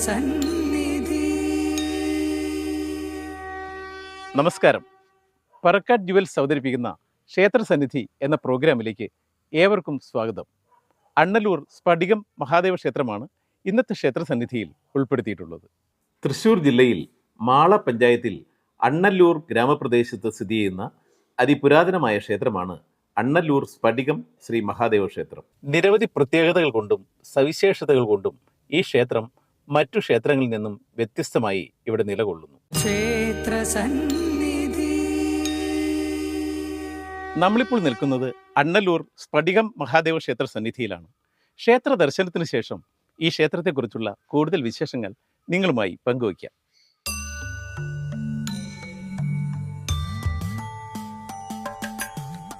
ക്ഷേത്രസന്നിധി നമസ്കാരം. പറക്കാട് ജുവൽസ് അവതരിപ്പിക്കുന്ന ക്ഷേത്ര സന്നിധി എന്ന പ്രോഗ്രാമിലേക്ക് ഏവർക്കും സ്വാഗതം. അണ്ണലൂർ സ്ഫടികം മഹാദേവ ക്ഷേത്രമാണ് ഇന്നത്തെ ക്ഷേത്ര സന്നിധിയിൽ ഉൾപ്പെടുത്തിയിട്ടുള്ളത്. തൃശൂർ ജില്ലയിൽ മാള പഞ്ചായത്തിൽ അണ്ണല്ലൂർ ഗ്രാമപ്രദേശത്ത് സ്ഥിതി ചെയ്യുന്ന അതിപുരാതനമായ ക്ഷേത്രമാണ് അണ്ണല്ലൂർ സ്ഫടികം ശ്രീ മഹാദേവ ക്ഷേത്രം. നിരവധി പ്രത്യേകതകൾ കൊണ്ടും സവിശേഷതകൾ കൊണ്ടും ഈ ക്ഷേത്രം മറ്റു ക്ഷേത്രങ്ങളിൽ നിന്നും വ്യത്യസ്തമായി ഇവിടെ നിലകൊള്ളുന്നു. നമ്മളിപ്പോൾ നിൽക്കുന്നത് അണ്ണല്ലൂർ സ്ഫടികം മഹാദേവ ക്ഷേത്ര സന്നിധിയിലാണ്. ക്ഷേത്ര ദർശനത്തിന് ശേഷം ഈ ക്ഷേത്രത്തെക്കുറിച്ചുള്ള കൂടുതൽ വിശേഷങ്ങൾ നിങ്ങളുമായി പങ്കുവയ്ക്കാം.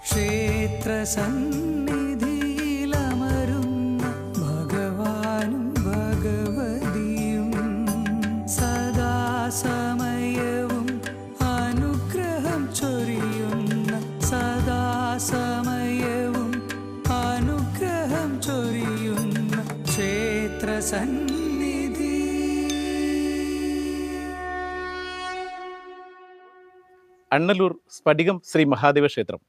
ക്ഷേത്രസന്നിധിയിലമരുന്ന അണ്ണല്ലൂർ സ്ഫടികം ശ്രീ മഹാദേവ ക്ഷേത്രം.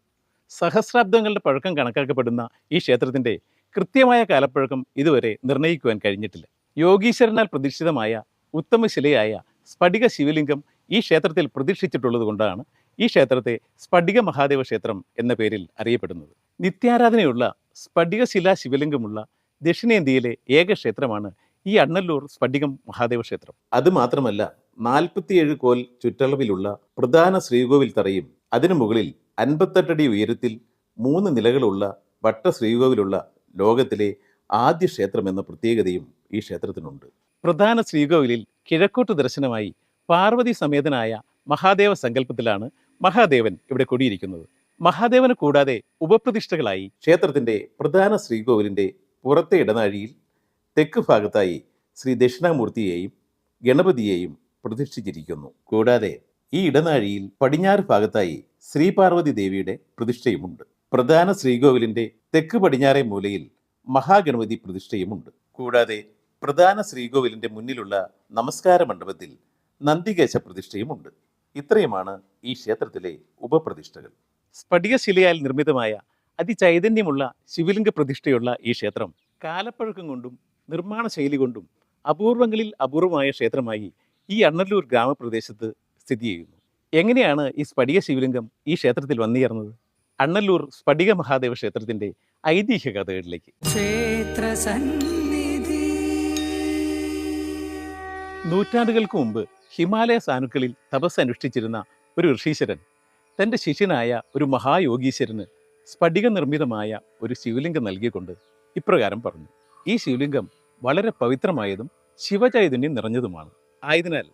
സഹസ്രാബ്ദങ്ങളുടെ പഴക്കം കണക്കാക്കപ്പെടുന്ന ഈ ക്ഷേത്രത്തിന്റെ കൃത്യമായ കാലപ്പഴക്കം ഇതുവരെ നിർണയിക്കുവാൻ കഴിഞ്ഞിട്ടില്ല. യോഗീശ്വരനാൽ പ്രതിഷ്ഠിതമായ ഉത്തമശിലയായ സ്ഫടിക ശിവലിംഗം ഈ ക്ഷേത്രത്തിൽ പ്രതിഷ്ഠിച്ചിട്ടുള്ളത് കൊണ്ടാണ് ഈ ക്ഷേത്രത്തെ സ്ഫടിക മഹാദേവ ക്ഷേത്രം എന്ന പേരിൽ അറിയപ്പെടുന്നത്. നിത്യാരാധനയുള്ള സ്ഫടികശിലാ ശിവലിംഗമുള്ള ദക്ഷിണേന്ത്യയിലെ ഏക ക്ഷേത്രമാണ് ഈ അണ്ണല്ലൂർ സ്പടികം മഹാദേവ ക്ഷേത്രം. അത് മാത്രമല്ല നാൽപ്പത്തിയേഴ് കോൽ ചുറ്റളവിലുള്ള പ്രധാന ശ്രീകോവിൽ തറയും അതിനു മുകളിൽ അൻപത്തെട്ടടി ഉയരത്തിൽ മൂന്ന് നിലകളുള്ള വട്ട ശ്രീകോവിലുള്ള ലോകത്തിലെ ആദ്യ ക്ഷേത്രം എന്ന പ്രത്യേകതയും ഈ ക്ഷേത്രത്തിനുണ്ട്. പ്രധാന ശ്രീകോവിലിൽ കിഴക്കോട്ട് ദർശനമായി പാർവതി സമേതനായ മഹാദേവ സങ്കല്പത്തിലാണ് മഹാദേവൻ ഇവിടെ കൊടിയിരിക്കുന്നത്. മഹാദേവന് കൂടാതെ ഉപപ്രതിഷ്ഠകളായി ക്ഷേത്രത്തിന്റെ പ്രധാന ശ്രീകോവിലിന്റെ പുറത്തെ ഇടനാഴിയിൽ തെക്ക് ഭാഗത്തായി ശ്രീ ദക്ഷിണാമൂർത്തിയെയും ഗണപതിയെയും പ്രതിഷ്ഠിച്ചിരിക്കുന്നു. കൂടാതെ ഈ ഇടനാഴിയിൽ പടിഞ്ഞാറ് ഭാഗത്തായി ശ്രീപാർവതി ദേവിയുടെ പ്രതിഷ്ഠയുമുണ്ട്. പ്രധാന ശ്രീകോവിലിന്റെ തെക്ക് പടിഞ്ഞാറേ മൂലയിൽ മഹാഗണപതി പ്രതിഷ്ഠയുമുണ്ട്. കൂടാതെ പ്രധാന ശ്രീകോവിലിന്റെ മുന്നിലുള്ള നമസ്കാര മണ്ഡപത്തിൽ നന്ദികേശ പ്രതിഷ്ഠയുമുണ്ട്. ഇത്രയുമാണ് ഈ ക്ഷേത്രത്തിലെ ഉപപ്രതിഷ്ഠകൾ. സ്ഫടികശിലയാൽ നിർമ്മിതമായ അതിചൈതന്യമുള്ള ശിവലിംഗ പ്രതിഷ്ഠയുള്ള ഈ ക്ഷേത്രം കാലപ്പഴക്കം കൊണ്ടും നിർമ്മാണ ശൈലി കൊണ്ടും അപൂർവങ്ങളിൽ അപൂർവമായ ക്ഷേത്രമായി ഈ അണ്ണല്ലൂർ ഗ്രാമപ്രദേശത്ത് സ്ഥിതി ചെയ്യുന്നു. എങ്ങനെയാണ് ഈ സ്ഫടിക ശിവലിംഗം ഈ ക്ഷേത്രത്തിൽ വന്നുചേർന്നത് അണ്ണല്ലൂർ സ്ഫടിക മഹാദേവ ക്ഷേത്രത്തിന്റെ ഐതിഹ്യ കഥകളിലേക്ക്. നൂറ്റാണ്ടുകൾക്ക് മുമ്പ് ഹിമാലയ സാനുക്കളിൽ തപസ് അനുഷ്ഠിച്ചിരുന്ന ഒരു ഋഷീശ്വരൻ തന്റെ ശിഷ്യനായ ഒരു മഹായോഗീശ്വരന് സ്ഫടിക നിർമ്മിതമായ ഒരു ശിവലിംഗം നൽകിക്കൊണ്ട് ഇപ്രകാരം പറഞ്ഞു. ഈ ശിവലിംഗം വളരെ പവിത്രമായതും ശിവചൈതന്യം നിറഞ്ഞതുമാണ്. ആയതിനാൽ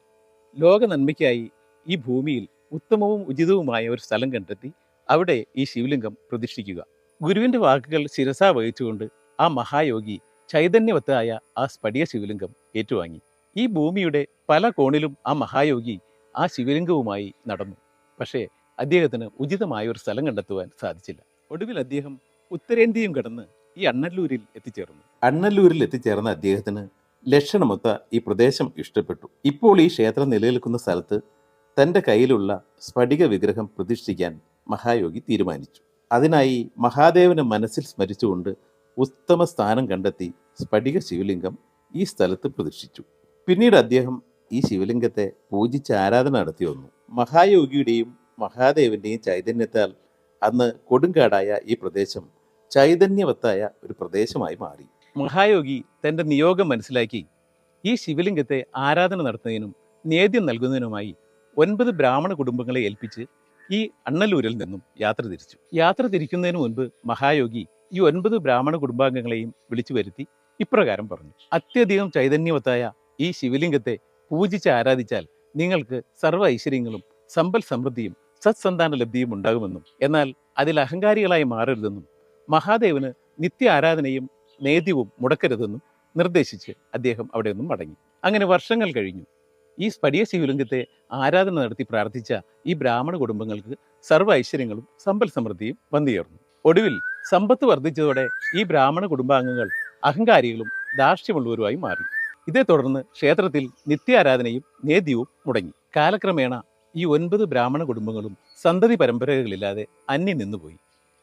ലോക നന്മയ്ക്കായി ഈ ഭൂമിയിൽ ഉത്തമവും ഉചിതവുമായ ഒരു സ്ഥലം കണ്ടെത്തി അവിടെ ഈ ശിവലിംഗം പ്രതിഷ്ഠിക്കുക. ഗുരുവിന്റെ വാക്കുകൾ ശിരസ വഹിച്ചുകൊണ്ട് ആ മഹായോഗി ചൈതന്യവത്തായ ആ സ്ഫടിക ശിവലിംഗം ഏറ്റുവാങ്ങി. ഈ ഭൂമിയുടെ പല കോണിലും ആ മഹായോഗി ആ ശിവലിംഗവുമായി നടന്നു. പക്ഷേ അദ്ദേഹത്തിന് ഉചിതമായ ഒരു സ്ഥലം കണ്ടെത്തുവാൻ സാധിച്ചില്ല. ഒടുവിൽ അദ്ദേഹം ഉത്തരേന്ത്യയും കടന്ന് ഈ അണ്ണല്ലൂരിൽ എത്തിച്ചേർന്നു. അണ്ണല്ലൂരിൽ എത്തിച്ചേർന്ന അദ്ദേഹത്തിന് ലക്ഷണമൊത്ത ഈ പ്രദേശം ഇഷ്ടപ്പെട്ടു. ഇപ്പോൾ ഈ ക്ഷേത്രം നിലനിൽക്കുന്ന സ്ഥലത്ത് തന്റെ കയ്യിലുള്ള സ്ഫടിക വിഗ്രഹം പ്രതിഷ്ഠിക്കാൻ മഹായോഗി തീരുമാനിച്ചു. അതിനായി മഹാദേവനെ മനസ്സിൽ സ്മരിച്ചുകൊണ്ട് ഉത്തമ സ്ഥാനം കണ്ടെത്തി സ്ഫടിക ശിവലിംഗം ഈ സ്ഥലത്ത് പ്രതിഷ്ഠിച്ചു. പിന്നീട് അദ്ദേഹം ഈ ശിവലിംഗത്തെ പൂജിച്ച് ആരാധന നടത്തി വന്നു. മഹായോഗിയുടെയും മഹാദേവന്റെയും ചൈതന്യത്താൽ അന്ന് കൊടുങ്കാടായ ഈ പ്രദേശം ചൈതന്യവത്തായ ഒരു പ്രദേശമായി മാറി. മഹായോഗി തന്റെ നിയോഗം മനസ്സിലാക്കി ഈ ശിവലിംഗത്തെ ആരാധന നടത്തുന്നതിനും നേദ്യം നൽകുന്നതിനുമായി ഒൻപത് ബ്രാഹ്മണ കുടുംബങ്ങളെ ഏൽപ്പിച്ച് ഈ അണ്ണലൂരിൽ നിന്നും യാത്ര തിരിച്ചു. യാത്ര തിരിക്കുന്നതിന് മുൻപ് മഹായോഗി ഈ ഒൻപത് ബ്രാഹ്മണ കുടുംബാംഗങ്ങളെയും വിളിച്ചു വരുത്തി ഇപ്രകാരം പറഞ്ഞു. അത്യധികം ചൈതന്യവത്തായ ഈ ശിവലിംഗത്തെ പൂജിച്ച് ആരാധിച്ചാൽ നിങ്ങൾക്ക് സർവ ഐശ്വര്യങ്ങളും സമ്പൽ സമൃദ്ധിയും സത്സന്താന ലബ്ധിയും ഉണ്ടാകുമെന്നും എന്നാൽ അതിൽ അഹങ്കാരികളായി മാറരുതെന്നും മഹാദേവന് നിത്യ ആരാധനയും നേദ്യവും മുടക്കരുതെന്നും നിർദ്ദേശിച്ച് അദ്ദേഹം അവിടെ നിന്നും മടങ്ങി. അങ്ങനെ വർഷങ്ങൾ കഴിഞ്ഞു. ഈ സ്ഫടിക ശിവലിംഗത്തെ ആരാധന നടത്തി പ്രാർത്ഥിച്ച ഈ ബ്രാഹ്മണ കുടുംബങ്ങൾക്ക് സർവ ഐശ്വര്യങ്ങളും സമ്പൽ സമൃദ്ധിയും വന്നുചേർന്നു. ഒടുവിൽ സമ്പത്ത് വർദ്ധിച്ചതോടെ ഈ ബ്രാഹ്മണ കുടുംബാംഗങ്ങൾ അഹങ്കാരികളും ദാർഷ്ട്യമുള്ളവരുമായി മാറി. ഇതേ തുടർന്ന് ക്ഷേത്രത്തിൽ നിത്യാരാധനയും നേദ്യവും മുടങ്ങി. കാലക്രമേണ ഈ ഒൻപത് ബ്രാഹ്മണ കുടുംബങ്ങളും സന്തതി പരമ്പരകളില്ലാതെ അന്യം നിന്നുപോയി.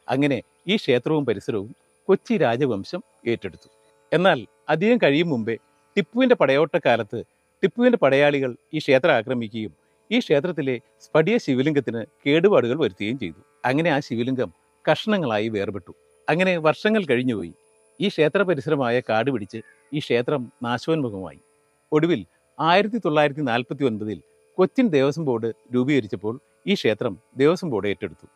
അങ്ങനെ ഈ ക്ഷേത്രവും പരിസരവും കൊച്ചി രാജവംശം ഏറ്റെടുത്തു. എന്നാൽ അധികം കഴിയും മുമ്പേ ടിപ്പുവിന്റെ പടയോട്ടക്കാലത്ത് ടിപ്പുവിന്റെ പടയാളികൾ ഈ ക്ഷേത്രം ആക്രമിക്കുകയും ഈ ക്ഷേത്രത്തിലെ സ്ഫടിക ശിവലിംഗത്തിന് കേടുപാടുകൾ വരുത്തുകയും ചെയ്തു. അങ്ങനെ ആ ശിവലിംഗം കഷ്ണങ്ങളായി വേർപെട്ടു. അങ്ങനെ വർഷങ്ങൾ കഴിഞ്ഞുപോയി. ഈ ക്ഷേത്ര പരിസരമായ കാട് പിടിച്ച് ഈ ക്ഷേത്രം നാശോന്മുഖമായി. ഒടുവിൽ ആയിരത്തി തൊള്ളായിരത്തി നാൽപ്പത്തി ഒൻപതിൽ കൊച്ചിൻ ദേവസ്വം ബോർഡ് രൂപീകരിച്ചപ്പോൾ ഈ ക്ഷേത്രം ദേവസ്വം ബോർഡ് ഏറ്റെടുത്തു.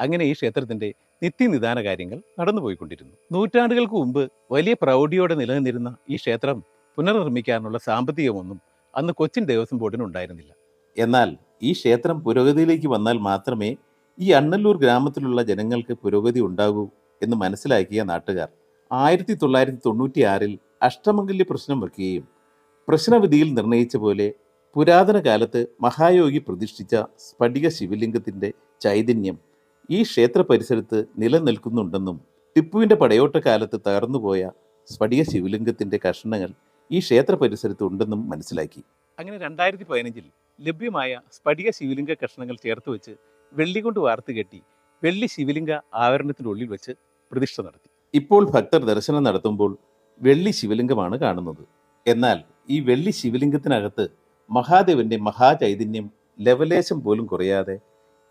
അങ്ങനെ ഈ ക്ഷേത്രത്തിന്റെ നിത്യനിദാന കാര്യങ്ങൾ നടന്നുപോയിക്കൊണ്ടിരുന്നു. നൂറ്റാണ്ടുകൾക്ക് മുമ്പ് വലിയ പ്രൗഢിയോടെ നിലനിന്നിരുന്ന ഈ ക്ഷേത്രം പുനർനിർമ്മിക്കാനുള്ള സാമ്പത്തികമൊന്നും അന്ന് കൊച്ചിൻ ദേവസ്വം ബോർഡിന് ഉണ്ടായിരുന്നില്ല. എന്നാൽ ഈ ക്ഷേത്രം പുരോഗതിയിലേക്ക് വന്നാൽ മാത്രമേ ഈ അണ്ണല്ലൂർ ഗ്രാമത്തിലുള്ള ജനങ്ങൾക്ക് പുരോഗതി ഉണ്ടാകൂ എന്ന് മനസ്സിലാക്കിയ നാട്ടുകാർ ആയിരത്തി തൊള്ളായിരത്തി തൊണ്ണൂറ്റി ആറിൽ അഷ്ടമംഗല്യ പ്രശ്നം വെക്കുകയും പ്രശ്നവിധിയിൽ നിർണയിച്ച പോലെ പുരാതന കാലത്ത് മഹായോഗി പ്രതിഷ്ഠിച്ച സ്ഫടിക ശിവലിംഗത്തിന്റെ ചൈതന്യം ഈ ക്ഷേത്ര പരിസരത്ത് നിലനിൽക്കുന്നുണ്ടെന്നും ടിപ്പുവിന്റെ പടയോട്ടക്കാലത്ത് തകർന്നുപോയ സ്ഫടിക ശിവലിംഗത്തിന്റെ കഷണങ്ങൾ ഈ ക്ഷേത്ര പരിസരത്ത് ഉണ്ടെന്നും മനസ്സിലാക്കി. അങ്ങനെ രണ്ടായിരത്തി പതിനഞ്ചിൽ ലഭ്യമായ സ്ഫടിക ശിവലിംഗ കഷ്ണങ്ങൾ ചേർത്ത് വെച്ച് വെള്ളി കൊണ്ട് വാർത്ത് കെട്ടി വെള്ളി ശിവലിംഗ ആവരണത്തിനുള്ളിൽ വെച്ച് പ്രതിഷ്ഠ നടത്തി. ഇപ്പോൾ ഭക്തർ ദർശനം നടത്തുമ്പോൾ വെള്ളി ശിവലിംഗമാണ് കാണുന്നത്. എന്നാൽ ഈ വെള്ളി ശിവലിംഗത്തിനകത്ത് മഹാദേവന്റെ മഹാചൈതന്യം ലവലേശം പോലും കുറയാതെ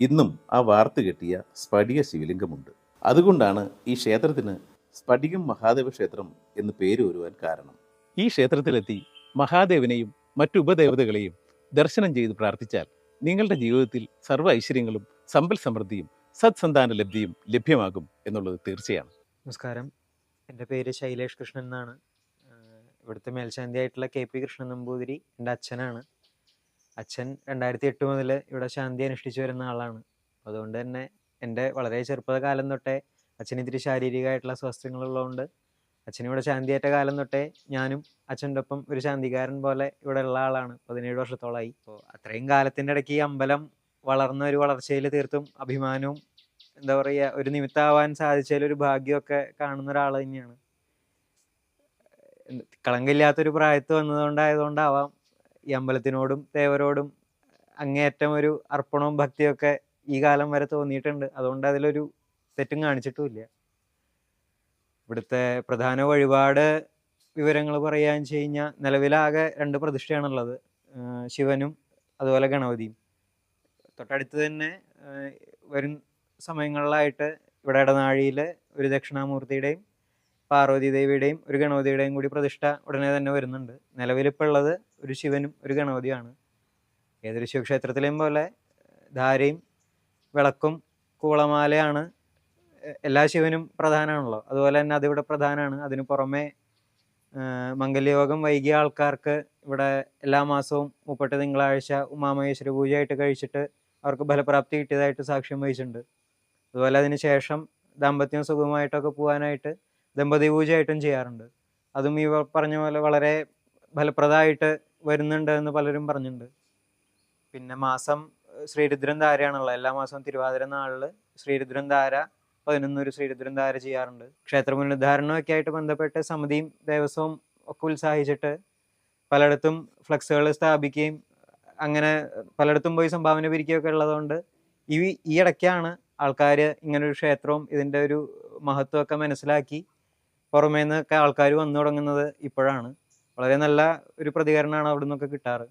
ഇന്നും ആ വാർത്ത കെട്ടിയ സ്ഫടിക ശിവലിംഗമുണ്ട്. അതുകൊണ്ടാണ് ഈ ക്ഷേത്രത്തിന് സ്ഫടികം മഹാദേവ ക്ഷേത്രം എന്ന് പേര് വരുവാൻ കാരണം. ഈ ക്ഷേത്രത്തിലെത്തി മഹാദേവനെയും മറ്റു ഉപദേവതകളെയും ദർശനം ചെയ്ത് പ്രാർത്ഥിച്ചാൽ നിങ്ങളുടെ ജീവിതത്തിൽ സർവ ഐശ്വര്യങ്ങളും സമ്പൽ സമൃദ്ധിയും സത്സന്താന ലബ്ധിയും ലഭ്യമാകും എന്നുള്ളത് തീർച്ചയാണ്. നമസ്കാരം. എന്റെ പേര് ശൈലേഷ് കൃഷ്ണൻ എന്നാണ്. ഇവിടുത്തെ ഇവിടുത്തെ മേൽശാന്തിയായിട്ടുള്ള കെ പി കൃഷ്ണൻ നമ്പൂതിരി. എന്റെ അച്ഛനാണ്. അച്ഛൻ രണ്ടായിരത്തി എട്ട് മുതൽ ഇവിടെ ശാന്തി അനുഷ്ഠിച്ചു വരുന്ന ആളാണ്. അതുകൊണ്ട് തന്നെ എന്റെ വളരെ ചെറുപ്പകാലം തൊട്ടേ അച്ഛന് ഇത്തിരി ശാരീരികമായിട്ടുള്ള സ്വാസ്ഥ്യങ്ങളുള്ളതുകൊണ്ട് അച്ഛനിവിടെ ശാന്തിയേറ്റ കാലം തൊട്ടേ ഞാനും അച്ഛന്റെ ഒപ്പം ഒരു ശാന്തികാരൻ പോലെ ഇവിടെ ഉള്ള ആളാണ്. പതിനേഴ് വർഷത്തോളമായി അപ്പോൾ അത്രയും കാലത്തിന്റെ ഇടയ്ക്ക് ഈ അമ്പലം വളർന്ന ഒരു വളർച്ചയിൽ തീർത്തും അഭിമാനവും എന്താ പറയുക ഒരു നിമിത്താവാൻ സാധിച്ചതിൽ ഒരു ഭാഗ്യമൊക്കെ കാണുന്ന ഒരാൾ തന്നെയാണ്. കളങ്കില്ലാത്തൊരു പ്രായത്ത് വന്നതുകൊണ്ടായതുകൊണ്ടാവാം ഈ അമ്പലത്തിനോടും ദേവരോടും അങ്ങേയറ്റം ഒരു അർപ്പണവും ഭക്തിയൊക്കെ ഈ കാലം വരെ തോന്നിയിട്ടുണ്ട്. അതുകൊണ്ട് അതിലൊരു തെറ്റും കാണിച്ചിട്ടുമില്ല. ഇവിടുത്തെ പ്രധാന വഴിപാട് വിവരങ്ങൾ പറയുകയെന്ന് വെച്ച് കഴിഞ്ഞാൽ നിലവിലാകെ രണ്ട് പ്രതിഷ്ഠയാണുള്ളത്. ശിവനും അതുപോലെ ഗണപതിയും. തൊട്ടടുത്ത് തന്നെ വരും സമയങ്ങളിലായിട്ട് ഇവിടെ ഇടനാഴിയിൽ ഒരു ദക്ഷിണാമൂർത്തിയുടെയും പാർവതി ദേവിയുടെയും ഒരു ഗണപതിയുടെയും കൂടി പ്രതിഷ്ഠ ഉടനെ തന്നെ വരുന്നുണ്ട്. നിലവിലിപ്പോൾ ഉള്ളത് ഒരു ശിവനും ഒരു ഗണപതിയുമാണ്. ഏതൊരു ശിവക്ഷേത്രത്തിലെയും പോലെ ധാരയും വിളക്കും കൂളമാലയാണ് എല്ലാ ശിവനും പ്രധാനമാണല്ലോ. അതുപോലെ തന്നെ അതിവിടെ പ്രധാനമാണ്. അതിന് പുറമെ മംഗല്യയോഗം വൈകിയ ആൾക്കാർക്ക് ഇവിടെ എല്ലാ മാസവും മുപ്പട്ട് തിങ്കളാഴ്ച ഉമാമഹേശ്വര പൂജയായിട്ട് കഴിച്ചിട്ട് അവർക്ക് ഫലപ്രാപ്തി കിട്ടിയതായിട്ട് സാക്ഷ്യം വഹിച്ചിട്ടുണ്ട്. അതുപോലെ അതിന് ശേഷം ദാമ്പത്യം സുഖമായിട്ടൊക്കെ പോകാനായിട്ട് ദമ്പതി പൂജയായിട്ടും ചെയ്യാറുണ്ട്. അതും ഈ പറഞ്ഞ പോലെ വളരെ ഫലപ്രദമായിട്ട് വരുന്നുണ്ട് എന്ന് പലരും പറഞ്ഞിട്ടുണ്ട്. പിന്നെ മാസം ശ്രീരുദ്രൻ ധാരയാണുള്ളത് എല്ലാ മാസവും തിരുവാതിര നാളിൽ ശ്രീരുദ്രൻ ധാര പതിനൊന്നൊരു ശ്രീരുദ്രൻ ധാര ചെയ്യാറുണ്ട്. ക്ഷേത്ര പുനരുദ്ധാരണമൊക്കെ ആയിട്ട് ബന്ധപ്പെട്ട് സമിതിയും ദേവസ്വവും ഒക്കെ ഉത്സാഹിച്ചിട്ട് പലയിടത്തും ഫ്ലക്സുകൾ സ്ഥാപിക്കുകയും അങ്ങനെ പലയിടത്തും പോയി സംഭാവന പിരിക്കുകയൊക്കെ ഉള്ളതുകൊണ്ട് ഈ ഈ ഇടയ്ക്കാണ് ആൾക്കാർ ഇങ്ങനൊരു ക്ഷേത്രവും ഇതിന്റെ ഒരു മഹത്വമൊക്കെ മനസ്സിലാക്കി പുറമേ നിന്നൊക്കെ ആൾക്കാർ വന്നു തുടങ്ങുന്നത് ഇപ്പോഴാണ്. വളരെ നല്ല ഒരു പ്രതികരണമാണ് അവിടെ നിന്നൊക്കെ കിട്ടാറ്.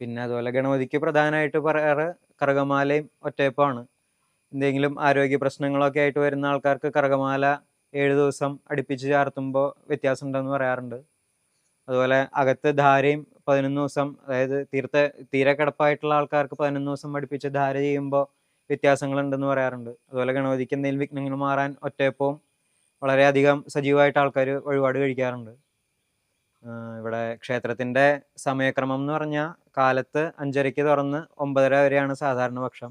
പിന്നെ അതുപോലെ ഗണപതിക്ക് പ്രധാനമായിട്ട് പറയാറ് കറകമാലയും ഒറ്റയപ്പമാണ്. എന്തെങ്കിലും ആരോഗ്യ പ്രശ്നങ്ങളൊക്കെ ആയിട്ട് വരുന്ന ആൾക്കാർക്ക് കറകമാല ഏഴ് ദിവസം അടുപ്പിച്ച് ചാർത്തുമ്പോൾ വ്യത്യാസം ഉണ്ടെന്ന് പറയാറുണ്ട്. അതുപോലെ അകത്ത് ധാരയും പതിനൊന്ന് ദിവസം അതായത് തീർത്ത തീരെ കിടപ്പായിട്ടുള്ള ആൾക്കാർക്ക് പതിനൊന്ന് ദിവസം അടുപ്പിച്ച് ധാര ചെയ്യുമ്പോൾ വ്യത്യാസങ്ങളുണ്ടെന്ന് പറയാറുണ്ട്. അതുപോലെ ഗണപതിക്ക് എന്തെങ്കിലും വിഘ്നങ്ങൾ മാറാൻ ഒറ്റയപ്പവും വളരെയധികം സജീവമായിട്ട് ആൾക്കാർ വഴിപാട് കഴിക്കാറുണ്ട്. ഇവിടെ ക്ഷേത്രത്തിന്റെ സമയക്രമം എന്ന് പറഞ്ഞാൽ കാലത്ത് അഞ്ചരയ്ക്ക് തുറന്ന് ഒമ്പതര വരെയാണ് സാധാരണ പക്ഷം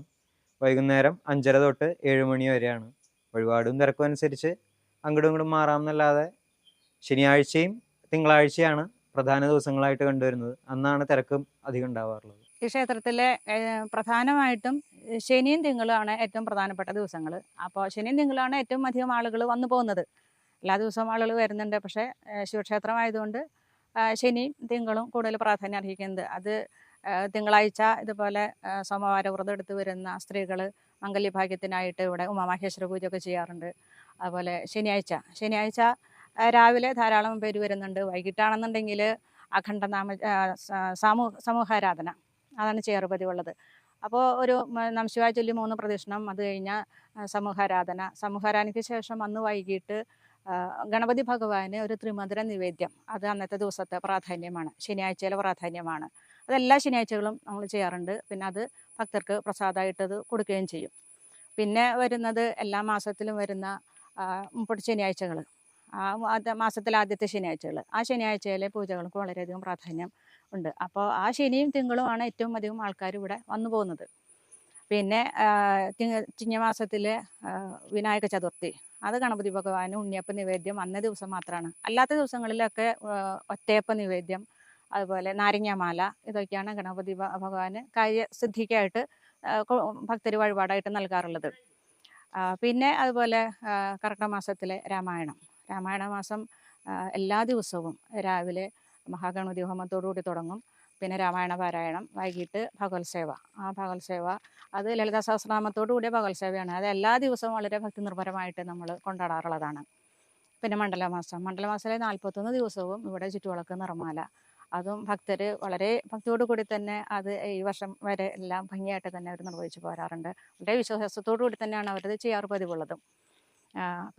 വൈകുന്നേരം അഞ്ചര തൊട്ട് ഏഴ് മണി വരെയാണ്. വഴിപാടും തിരക്കും അനുസരിച്ച് അങ്ങോട്ടും ഇങ്ങോട്ടും മാറാമെന്നല്ലാതെ ശനിയാഴ്ചയും തിങ്കളാഴ്ചയാണ് പ്രധാന ദിവസങ്ങളായിട്ട് കണ്ടുവരുന്നത്. അന്നാണ് തിരക്കും അധികം ഉണ്ടാവാറുള്ളത്. ഈ ക്ഷേത്രത്തിലെ പ്രധാനമായിട്ടും ശനിയും തിങ്കളുമാണ് ഏറ്റവും പ്രധാനപ്പെട്ട ദിവസങ്ങൾ അപ്പോൾ ശനിയും തിങ്കളാണ് ഏറ്റവും അധികം ആളുകൾ വന്നു പോകുന്നത്. എല്ലാ ദിവസവും ആളുകൾ വരുന്നുണ്ട്. പക്ഷേ ശിവക്ഷേത്രമായതുകൊണ്ട് ആ, ശനിയും തിങ്കളും കൂടുതൽ പ്രാധാന്യം അർഹിക്കുന്നത്. അത് തിങ്കളാഴ്ച ഇതുപോലെ സോമവാര വ്രതം എടുത്ത് വരുന്ന സ്ത്രീകൾ മംഗല്യഭാഗ്യത്തിനായിട്ട് ഇവിടെ ഉമാമഹേശ്വര പൂജയൊക്കെ ചെയ്യാറുണ്ട്. അതുപോലെ ശനിയാഴ്ച. ശനിയാഴ്ച രാവിലെ ധാരാളം പേര് വരുന്നുണ്ട്. വൈകിട്ടാണെന്നുണ്ടെങ്കിൽ അഖണ്ഡനാമ സമൂഹ സമൂഹാരാധന. അതാണ് ചെയ്യാറ് പതിവുള്ളത് അപ്പോൾ ഒരു നമശിവായ ചൊല്ലി മൂന്ന് പ്രദക്ഷിണം അത് കഴിഞ്ഞാൽ സമൂഹാരാധന. സമൂഹാരാധനയ്ക്ക് ശേഷം അന്ന് വൈകിട്ട് ഗണപതി ഭഗവാന് ഒരു ത്രിമന്ത്ര നിവേദ്യം. അത് അന്നത്തെ ദിവസത്തെ പ്രാധാന്യമാണ്. ശനിയാഴ്ചയിലെ പ്രാധാന്യമാണ്. അതെല്ലാ ശനിയാഴ്ചകളും നമ്മൾ ചെയ്യാറുണ്ട്. പിന്നെ അത് ഭക്തർക്ക് പ്രസാദമായിട്ട് അത് കൊടുക്കുകയും ചെയ്യും. പിന്നെ വരുന്നത് എല്ലാ മാസത്തിലും വരുന്ന മുപ്പത് ശനിയാഴ്ചകൾ. മാസത്തിലെ ആദ്യത്തെ ശനിയാഴ്ചകൾ. ആ ശനിയാഴ്ചയിലെ പൂജകൾക്ക് വളരെയധികം പ്രാധാന്യം ഉണ്ട്. അപ്പോൾ ആ ശനിയും തിങ്കളുമാണ് ഏറ്റവും അധികം ആൾക്കാർ ഇവിടെ വന്നു പോകുന്നത്. പിന്നെ ചിങ്ങമാസത്തിൽ വിനായക ചതുർത്ഥി. അത് ഗണപതി ഭഗവാന് ഉണ്ണിയപ്പ നിവേദ്യം അന്ന ദിവസം മാത്രമാണ് അല്ലാത്ത ദിവസങ്ങളിലൊക്കെ ഒറ്റയപ്പ നിവേദ്യം അതുപോലെ നാരങ്ങാമാല ഇതൊക്കെയാണ് ഗണപതി ഭഗവാന് കാര്യസിദ്ധിക്കായിട്ട് ഭക്തർ വഴിപാടായിട്ട് നൽകാറുള്ളത്. പിന്നെ അതുപോലെ കർക്കിടക മാസത്തിലെ രാമായണം. രാമായണ മാസം എല്ലാ ദിവസവും രാവിലെ മഹാഗണപതി ഹോമത്തോടുകൂടി തുടങ്ങും. പിന്നെ രാമായണ പാരായണം വൈകിട്ട് ഭഗവൽ സേവ ആ ഭഗവൽ സേവ അത് ലളിത സഹസ്രനാമത്തോടു കൂടിയ ഭഗവത് സേവയാണ് അത് എല്ലാ ദിവസവും വളരെ ഭക്തി നിർഭരമായിട്ട് നമ്മൾ കൊണ്ടാടാറുള്ളതാണ്. പിന്നെ മണ്ഡലമാസം. മണ്ഡലമാസത്തിലെ നാൽപ്പത്തൊന്ന് ദിവസവും ഇവിടെ ചുറ്റുവിളക്ക് നിറമാല. അതും ഭക്തർ വളരെ ഭക്തിയോടു കൂടി തന്നെ അത് ഈ വർഷം വരെ എല്ലാം ഭംഗിയായിട്ട് തന്നെ അവർ നിർവഹിച്ചു പോരാറുണ്ട്. വളരെ വിശ്വാസത്തോടു കൂടി തന്നെയാണ് അവരത് ചെയ്യാറ് പതിവുള്ളതും.